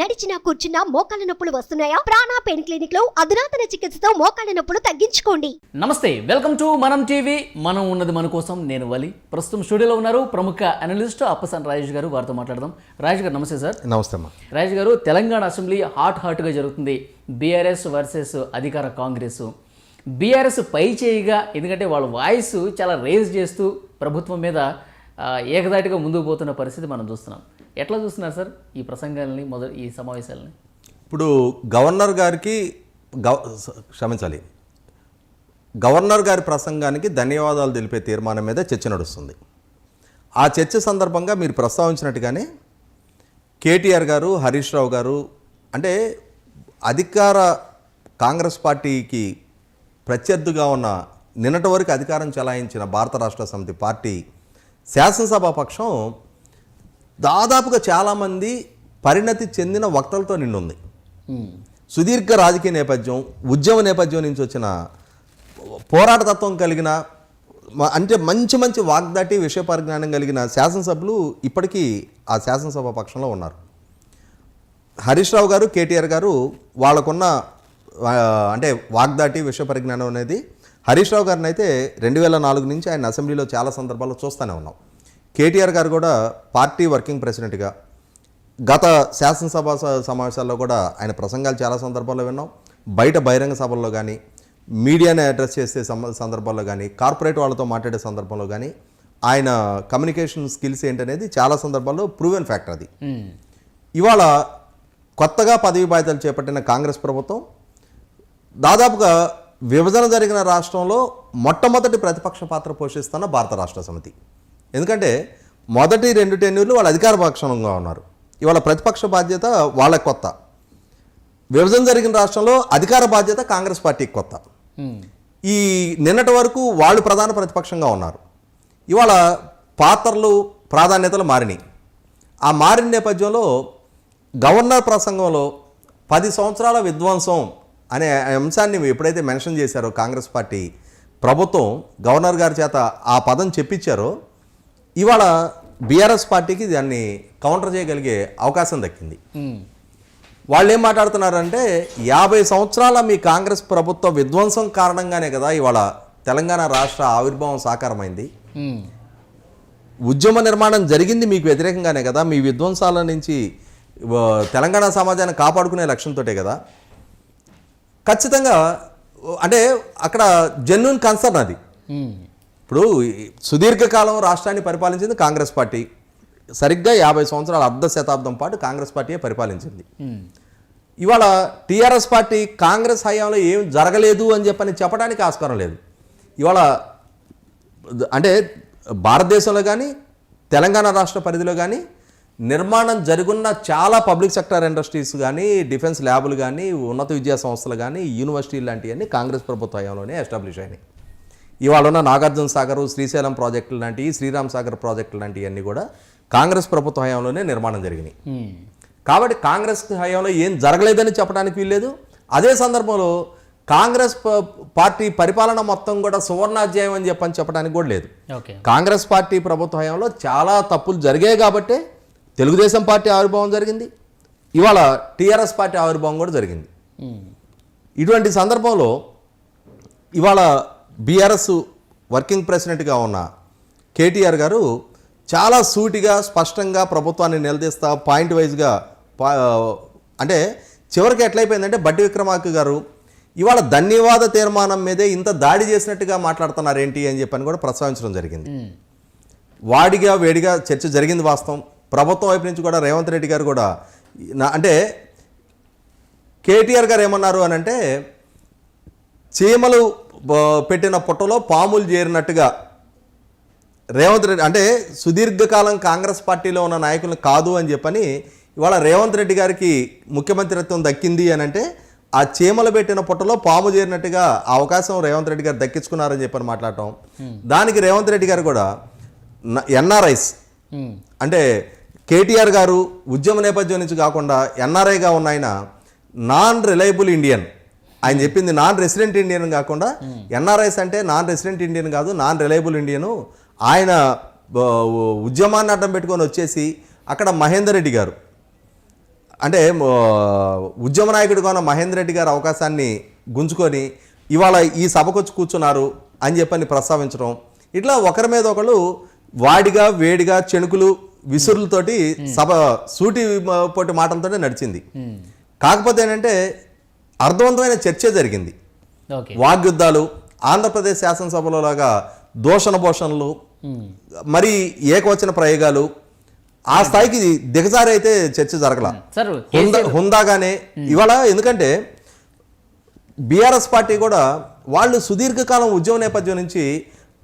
నడిచినా కూర్చున్నా మోకాళ్ళ నొప్పులు వస్తున్నాయా? ప్రాణా పెయిన్ క్లినిక్లో అధునాతన చికిత్సతో మోకాళ్ళ నొప్పులు తగ్గించుకోండి. నమస్తే వెల్కమ్ టు మనం టీవీ. మనం ఉన్నది మన కోసం నేను వలి. ప్రస్తుతం స్టూడియోలో ఉన్నారు ప్రముఖ అనలిస్ట్ అప్పసన్ రాజేష్ గారు. వారితో మాట్లాడదాం. రాజేష్ గారు నమస్తే సార్. నమస్తే అమ్మా. రాజేష్ గారు తెలంగాణ అసెంబ్లీ హాట్ హాట్గా జరుగుతుంది. బీఆర్ఎస్ వర్సెస్ అధికార కాంగ్రెస్. బీఆర్ఎస్ పై చేయిగా ఎందుకంటే వాళ్ళ వాయిస్ చాలా రేజ్ చేస్తూ ప్రభుత్వం మీద ఏకదాటిగా ముందుకు పోతున్న పరిస్థితి మనం చూస్తున్నాం. ఎట్లా చూస్తున్నారు సార్ ఈ ప్రసంగాలని మొదటి ఈ సమావేశాలని? ఇప్పుడు గవర్నర్ గారికి గవ క్షమించాలి. గవర్నర్ గారి ప్రసంగానికి ధన్యవాదాలు తెలిపే తీర్మానం మీద చర్చ నడుస్తుంది. ఆ చర్చ సందర్భంగా మీరు ప్రస్తావించినట్టుగానే కేటీఆర్ గారు హరీష్ రావు గారు అంటే అధికార కాంగ్రెస్ పార్టీకి ప్రత్యర్థిగా ఉన్న నిన్నటి వరకు అధికారం చెలాయించిన భారత రాష్ట్ర సమితి పార్టీ శాసనసభా పక్షం దాదాపుగా చాలామంది పరిణతి చెందిన వక్తలతో నిండుంది. సుదీర్ఘ రాజకీయ నేపథ్యం ఉద్యమ నేపథ్యం నుంచి వచ్చిన పోరాటతత్వం కలిగిన అంటే మంచి మంచి వాగ్దాటి విషయ పరిజ్ఞానం కలిగిన శాసనసభ్యులు ఇప్పటికీ ఆ శాసనసభ పక్షంలో ఉన్నారు. హరీష్ రావు గారు కేటీఆర్ గారు వాళ్ళకున్న అంటే వాగ్దాటి విషయ పరిజ్ఞానం అనేది హరీష్ రావు గారిని అయితే రెండు వేల నాలుగు నుంచి ఆయన అసెంబ్లీలో చాలా సందర్భాల్లో చూస్తూనే ఉన్నాం. కేటీఆర్ గారు కూడా పార్టీ వర్కింగ్ ప్రెసిడెంట్గా. గత శాసనసభ సమావేశాల్లో కూడా ఆయన ప్రసంగాలు చాలా సందర్భాల్లో విన్నాం. బయట బహిరంగ సభల్లో కానీ మీడియాని అడ్రస్ చేసే సందర్భాల్లో కానీ కార్పొరేట్ వాళ్ళతో మాట్లాడే సందర్భంలో కానీ ఆయన కమ్యూనికేషన్ స్కిల్స్ ఏంటనేది చాలా సందర్భాల్లో ప్రూవెన్ ఫ్యాక్టర్ అది. ఇవాళ కొత్తగా పదవి బాధ్యతలు చేపట్టిన కాంగ్రెస్ ప్రభుత్వం దాదాపుగా విభజన జరిగిన రాష్ట్రంలో మొట్టమొదటి ప్రతిపక్ష పాత్ర పోషిస్తున్న భారత రాష్ట్ర సమితి. ఎందుకంటే మొదటి రెండు టెన్యూర్లు వాళ్ళ అధికార పక్షంగా ఉన్నారు. ఇవాళ ప్రతిపక్ష బాధ్యత వాళ్ళకి కొత్త. విభజన జరిగిన రాష్ట్రంలో అధికార బాధ్యత కాంగ్రెస్ పార్టీకి కొత్త. ఈ నిన్నటి వరకు వాళ్ళు ప్రధాన ప్రతిపక్షంగా ఉన్నారు. ఇవాళ పాత్రలు ప్రాధాన్యతలు మారినాయి. ఆ మారిన నేపథ్యంలో గవర్నర్ ప్రసంగంలో పది సంవత్సరాల విధ్వంసం అనే అంశాన్ని ఎప్పుడైతే మెన్షన్ చేశారో కాంగ్రెస్ పార్టీ ప్రభుత్వం గవర్నర్ గారి చేత ఆ పదం చెప్పించారో ఇవాళ బీఆర్ఎస్ పార్టీకి దాన్ని కౌంటర్ చేయగలిగే అవకాశం దక్కింది. వాళ్ళు ఏం మాట్లాడుతున్నారంటే యాభై సంవత్సరాల మీ కాంగ్రెస్ ప్రభుత్వ విధ్వంసం కారణంగానే కదా ఇవాళ తెలంగాణ రాష్ట్ర ఆవిర్భావం సాకారమైంది. ఉద్యమ నిర్మాణం జరిగింది మీకు వ్యతిరేకంగానే కదా మీ విధ్వంసాల నుంచి తెలంగాణ సమాజాన్ని కాపాడుకునే లక్ష్యంతోటే కదా. ఖచ్చితంగా అంటే అక్కడ జెన్యున్ కన్సర్న్ అది. ఇప్పుడు సుదీర్ఘకాలం రాష్ట్రాన్ని పరిపాలించింది కాంగ్రెస్ పార్టీ. సరిగ్గా యాభై సంవత్సరాల అర్ధ శతాబ్దం పాటు కాంగ్రెస్ పార్టీయే పరిపాలించింది. ఇవాళ టీఆర్ఎస్ పార్టీ కాంగ్రెస్ హయాంలో ఏం జరగలేదు అని చెప్పని చెప్పడానికి ఆస్కారం లేదు. ఇవాళ అంటే భారతదేశంలో కానీ తెలంగాణ రాష్ట్ర పరిధిలో కానీ నిర్మాణం జరుగున్న చాలా పబ్లిక్ సెక్టర్ ఇండస్ట్రీస్ కానీ డిఫెన్స్ ల్యాబులు కానీ ఉన్నత విద్యా సంస్థలు కానీ యూనివర్సిటీలు లాంటివన్నీ కాంగ్రెస్ ప్రభుత్వ హయాంలోనే ఎస్టాబ్లిష్ అయినాయి. ఇవాళ ఉన్న నాగార్జున సాగర్ శ్రీశైలం ప్రాజెక్టులు లాంటివి శ్రీరామ్ సాగర్ ప్రాజెక్టులు లాంటివన్నీ కూడా కాంగ్రెస్ ప్రభుత్వ హయాంలోనే నిర్మాణం జరిగినాయి. కాబట్టి కాంగ్రెస్ హయాంలో ఏం జరగలేదని చెప్పడానికి వీల్లేదు. అదే సందర్భంలో కాంగ్రెస్ పార్టీ పరిపాలన మొత్తం కూడా సువర్ణాధ్యాయం అని చెప్పని చెప్పడానికి కూడా లేదు. కాంగ్రెస్ పార్టీ ప్రభుత్వ హయాంలో చాలా తప్పులు జరిగాయి కాబట్టే తెలుగుదేశం పార్టీ ఆవిర్భావం జరిగింది. ఇవాళ టీఆర్ఎస్ పార్టీ ఆవిర్భావం కూడా జరిగింది. ఇటువంటి సందర్భంలో ఇవాళ బీఆర్ఎస్ వర్కింగ్ ప్రెసిడెంట్గా ఉన్న కేటీఆర్ గారు చాలా సూటిగా స్పష్టంగా ప్రభుత్వాన్ని నిలదీస్తా పాయింట్ వైజ్గా అంటే చివరికి ఎట్లయిపోయిందంటే బట్టి విక్రమార్క గారు ఇవాళ ధన్యవాద తీర్మానం మీదే ఇంత దాడి చేసినట్టుగా మాట్లాడుతున్నారు ఏంటి అని చెప్పని కూడా ప్రస్తావించడం జరిగింది. వాడిగా వేడిగా చర్చ జరిగింది వాస్తవం. ప్రభుత్వం వైపు నుంచి కూడా రేవంత్ రెడ్డి గారు కూడా నా- అంటే కేటీఆర్ గారు ఏమన్నారు అని అంటే చీమలు పెట్టిన పుట్టలో పాములు చేరినట్టుగా రేవంత్ రెడ్డి అంటే సుదీర్ఘకాలం కాంగ్రెస్ పార్టీలో ఉన్న నాయకులను కాదు అని చెప్పని ఇవాళ రేవంత్ రెడ్డి గారికి ముఖ్యమంత్రిత్వం దక్కింది అని అంటే ఆ చీమలు పెట్టిన పుట్టలో పాము చేరినట్టుగా ఆ అవకాశం రేవంత్ రెడ్డి గారు దక్కించుకున్నారని చెప్పని మాట్లాడటం. దానికి రేవంత్ రెడ్డి గారు కూడా ఎన్ఆర్ఐస్ అంటే కేటీఆర్ గారు ఉద్యమ నేపథ్యం నుంచి కాకుండా ఎన్ఆర్ఐగా ఉన్న ఆయన నాన్ రిలయబుల్ ఇండియన్. ఆయన చెప్పింది నాన్ రెసిడెంట్ ఇండియన్ కాకుండా ఎన్ఆర్ఐస్ అంటే నాన్ రెసిడెంట్ ఇండియన్ కాదు నాన్ రిలయబుల్ ఇండియన్ ఆయన ఉద్యమాన్ని అడ్డం పెట్టుకొని వచ్చేసి అక్కడ మహేందర్ రెడ్డి గారు. అంటే ఉద్యమ నాయకుడిగా ఉన్న మహేందర్ రెడ్డి గారు అవకాశాన్ని గుంజుకొని ఇవాళ ఈ సభకు వచ్చి కూర్చున్నారు అని చెప్పని ప్రస్తావించడం. ఇట్లా ఒకరి మీద ఒకళ్ళు వాడిగా వేడిగా చెణుకులు విసురులతోటి సభ సూటి పోటీ మాటలతోనే నడిచింది. కాకపోతే ఏంటంటే అర్థవంతమైన చర్చ జరిగింది. వాగ్యుద్ధాలు ఆంధ్రప్రదేశ్ శాసనసభలో లాగా దూషణ భోషణలు మరి ఏకవచన ప్రయోగాలు ఆ స్థాయికి దిగజారి అయితే చర్చ జరగల. హుందాగానే ఇవాళ ఎందుకంటే బీఆర్ఎస్ పార్టీ కూడా వాళ్ళు సుదీర్ఘకాలం ఉద్యమ నేపథ్యం నుంచి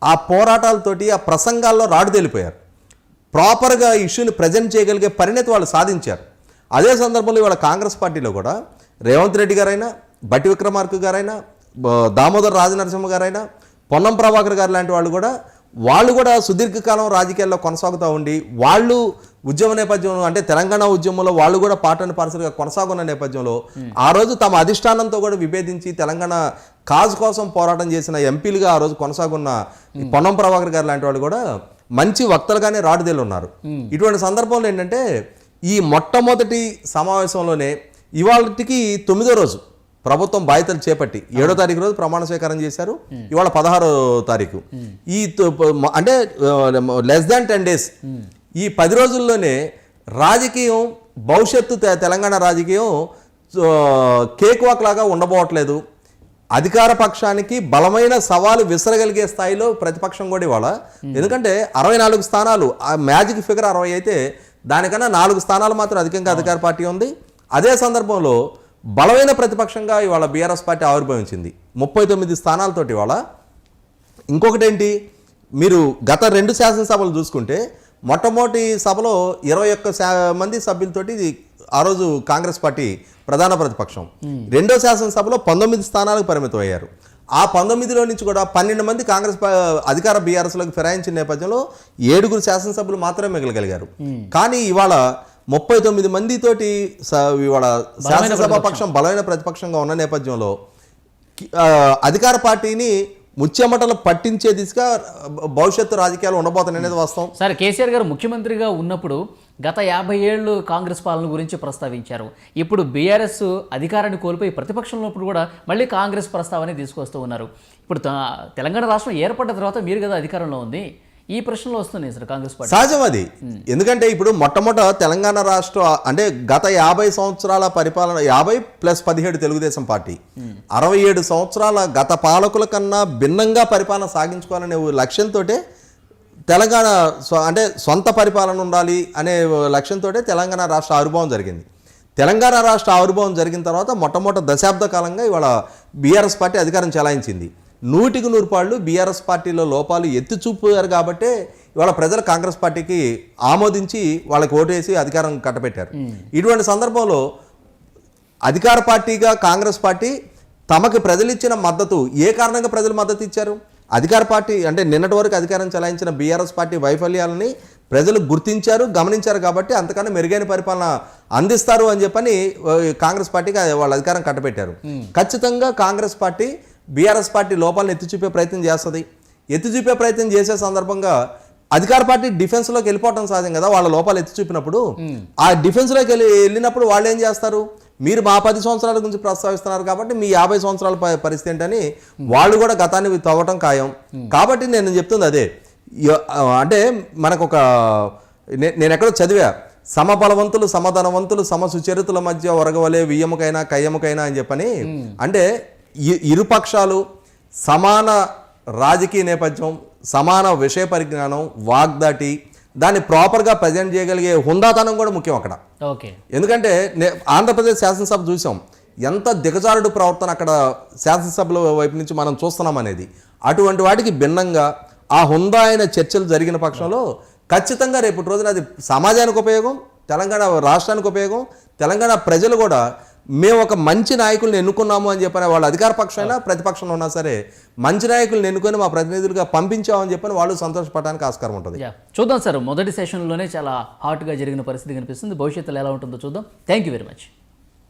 ఆ పోరాటాలతోటి ఆ ప్రసంగాల్లో రాడు తేలిపోయారు ప్రాపర్గా ఇష్యూని ప్రజెంట్ చేయగలిగే పరిణతి వాళ్ళు సాధించారు. అదే సందర్భంలో ఇవాళ కాంగ్రెస్ పార్టీలో కూడా రేవంత్ రెడ్డి గారైనా బట్టి విక్రమార్క గారైనా దామోదర్ రాజనరసింహ గారైనా పొన్నం ప్రభాకర్ గారు లాంటి వాళ్ళు కూడా వాళ్ళు కూడా సుదీర్ఘకాలం రాజకీయాల్లో కొనసాగుతూ ఉండి వాళ్ళు ఉద్యమ నేపథ్యంలో అంటే తెలంగాణ ఉద్యమంలో వాళ్ళు కూడా పాటని పార్సల్గా కొనసాగున్న నేపథ్యంలో ఆ రోజు తమ అధిష్టానంతో కూడా విభేదించి తెలంగాణ కాజ్ కోసం పోరాటం చేసిన ఎంపీలుగా ఆ రోజు కొనసాగున్న పొన్నం ప్రభాకర్ గారు లాంటి వాళ్ళు కూడా మంచి వక్తలుగానే రాడుదేలు ఉన్నారు ఇటువంటి సందర్భంలో ఏంటంటే ఈ మొట్టమొదటి సమావేశంలోనే ఇవాళకి తొమ్మిదో రోజు ప్రభుత్వం బాధ్యతలు చేపట్టి ఏడో తారీఖు రోజు ప్రమాణ స్వీకారం చేశారు. ఇవాళ పదహారో తారీఖు. ఈ అంటే లెస్ దాన్ టెన్ డేస్. ఈ పది రోజుల్లోనే రాజకీయం భవిష్యత్తు తెలంగాణ రాజకీయం కేక్ వాక్ లాగా ఉండబోవట్లేదు. అధికార పక్షానికి బలమైన సవాలు విసరగలిగే స్థాయిలో ప్రతిపక్షం కూడా ఇవాళ. ఎందుకంటే అరవై నాలుగు స్థానాలు ఆ మ్యాజిక్ ఫిగర్ అరవై అయితే దానికన్నా నాలుగు స్థానాలు మాత్రం అధికంగా అధికార పార్టీ ఉంది. అదే సందర్భంలో బలమైన ప్రతిపక్షంగా ఇవాళ బీఆర్ఎస్ పార్టీ ఆవిర్భవించింది. ముప్పై తొమ్మిది స్థానాలతోటి ఇవాళ. ఇంకొకటి ఏంటి మీరు గత రెండు శాసనసభలు చూసుకుంటే మొట్టమొదటి సభలో ఇరవై ఒక్క మంది సభ్యులతోటి ఆ రోజు కాంగ్రెస్ పార్టీ ప్రధాన ప్రతిపక్షం. రెండో శాసనసభలో పంతొమ్మిది స్థానాలకు పరిమితం అయ్యారు ఆ పంతొమ్మిదిలో నుంచి కూడా పన్నెండు మంది కాంగ్రెస్ అధికార బీఆర్ఎస్లోకి ఫిరాయించిన నేపథ్యంలో ఏడుగురు శాసనసభ్యులు మాత్రమే మిగలగలిగారు. కానీ ఇవాళ ముప్పై తొమ్మిది మందితోటి స- ఇవాళ శాసనసభ పక్షం బలమైన ప్రతిపక్షంగా ఉన్న నేపథ్యంలో అధికార పార్టీని ముచ్చెమటలు పట్టించే దిశగా భవిష్యత్తు రాజకీయాలు ఉండబోతున్నాయి అనేది వాస్తవం. సార్ కేసీఆర్ గారు ముఖ్యమంత్రిగా ఉన్నప్పుడు గత యాభై ఏళ్ళు కాంగ్రెస్ పాలన గురించి ప్రస్తావించారు. ఇప్పుడు బీఆర్ఎస్ అధికారాన్ని కోల్పోయి ప్రతిపక్షంలో ఉన్నప్పుడు కూడా మళ్ళీ కాంగ్రెస్ ప్రస్తావన తీసుకొస్తూ ఉన్నారు. ఇప్పుడు తెలంగాణ రాష్ట్రం ఏర్పడ్డ తర్వాత మీరు కదా అధికారంలో ఉంది. ఈ ప్రశ్నలు వస్తున్నాయి సార్ కాంగ్రెస్ పార్టీ. సహజం అది ఎందుకంటే ఇప్పుడు మొట్టమొదట తెలంగాణ రాష్ట్ర అంటే గత యాభై సంవత్సరాల పరిపాలన యాభై ప్లస్ పదిహేడు తెలుగుదేశం పార్టీ. అరవై ఏడు సంవత్సరాల గత పాలకుల కన్నా భిన్నంగా పరిపాలన సాగించుకోవాలనే లక్ష్యంతో తెలంగాణ అంటే సొంత పరిపాలన ఉండాలి అనే లక్ష్యంతో తెలంగాణ రాష్ట్ర ఆవిర్భావం జరిగింది. తెలంగాణ రాష్ట్ర ఆవిర్భావం జరిగిన తర్వాత మొట్టమొదటి దశాబ్ద కాలంగా ఇవాళ బీఆర్ఎస్ పార్టీ అధికారం చెలాయించింది. నూటికి నూరు పాళ్ళు బీఆర్ఎస్ పార్టీలో లోపాలు ఎత్తి చూపారు కాబట్టే ఇవాళ ప్రజలు కాంగ్రెస్ పార్టీకి ఆమోదించి వాళ్ళకి ఓటేసి అధికారం కట్టబెట్టారు. ఇటువంటి సందర్భంలో అధికార పార్టీగా కాంగ్రెస్ పార్టీ తమకు ప్రజలు ఇచ్చిన మద్దతు ఏ కారణంగా ప్రజలు మద్దతు ఇచ్చారు? అధికార పార్టీ అంటే నిన్నటి వరకు అధికారం చెలాయించిన బీఆర్ఎస్ పార్టీ వైఫల్యాలని ప్రజలు గుర్తించారు గమనించారు కాబట్టి అంతకన్నా మెరుగైన పరిపాలన అందిస్తారు అని చెప్పని కాంగ్రెస్ పార్టీకి వాళ్ళ అధికారం కట్టబెట్టారు. ఖచ్చితంగా కాంగ్రెస్ పార్టీ బీఆర్ఎస్ పార్టీ లోపాలను ఎత్తి చూపే ప్రయత్నం చేస్తుంది. ఎత్తి చూపే ప్రయత్నం చేసే సందర్భంగా అధికార పార్టీ డిఫెన్స్లోకి వెళ్ళిపోవటం సహజం కదా వాళ్ళ లోపాలు ఎత్తి చూపినప్పుడు ఆ డిఫెన్స్లోకి వెళ్ళి వెళ్ళినప్పుడు వాళ్ళు ఏం చేస్తారు? మీరు మా పది సంవత్సరాల గురించి ప్రస్తావిస్తున్నారు కాబట్టి మీ యాభై సంవత్సరాల పరిస్థితి ఏంటని వాళ్ళు కూడా గతాన్ని తవ్వటం ఖాయం. కాబట్టి నేను చెప్తుంది అదే. అంటే మనకు ఒక నేను ఎక్కడో చదివా. సమబలవంతులు సమధనవంతులు సమసుచరితుల మధ్య ఒరగవలే వియ్యముకైనా కయ్యముకైనా అని చెప్పని. అంటే ఇరుపక్షాలు సమాన రాజకీయ నేపథ్యం సమాన విషయ పరిజ్ఞానం వాగ్దాటి దాన్ని ప్రాపర్గా ప్రజెంట్ చేయగలిగే హుందాతనం కూడా ముఖ్యం అక్కడ. ఓకే. ఎందుకంటే ఆంధ్రప్రదేశ్ శాసనసభ చూసాం ఎంత దిగజారుడు ప్రవర్తన అక్కడ శాసనసభల వైపు నుంచి మనం చూస్తున్నాం అనేది. అటువంటి వాటికి భిన్నంగా ఆ హుందా అయిన చర్చలు జరిగిన పక్షంలో ఖచ్చితంగా రేపటి రోజున అది సమాజానికి ఉపయోగం తెలంగాణ రాష్ట్రానికి ఉపయోగం తెలంగాణ ప్రజలు కూడా మేము ఒక మంచి నాయకుల్ని ఎన్నుకున్నాము అని చెప్పని వాళ్ళు అధికార పక్షమైనా ప్రతిపక్షంలో ఉన్నా సరే మంచి నాయకుల్ని ఎన్నుకొని మా ప్రతినిధులుగా పంపించామని చెప్పని వాళ్ళు సంతోషపడడానికి ఆస్కారం ఉంటుంది. యా. చూద్దాం సార్ మొదటి సెషన్లోనే చాలా హాట్గా జరిగిన పరిస్థితి కనిపిస్తుంది. భవిష్యత్తులో ఎలా ఉంటుందో చూద్దాం. Thank you very much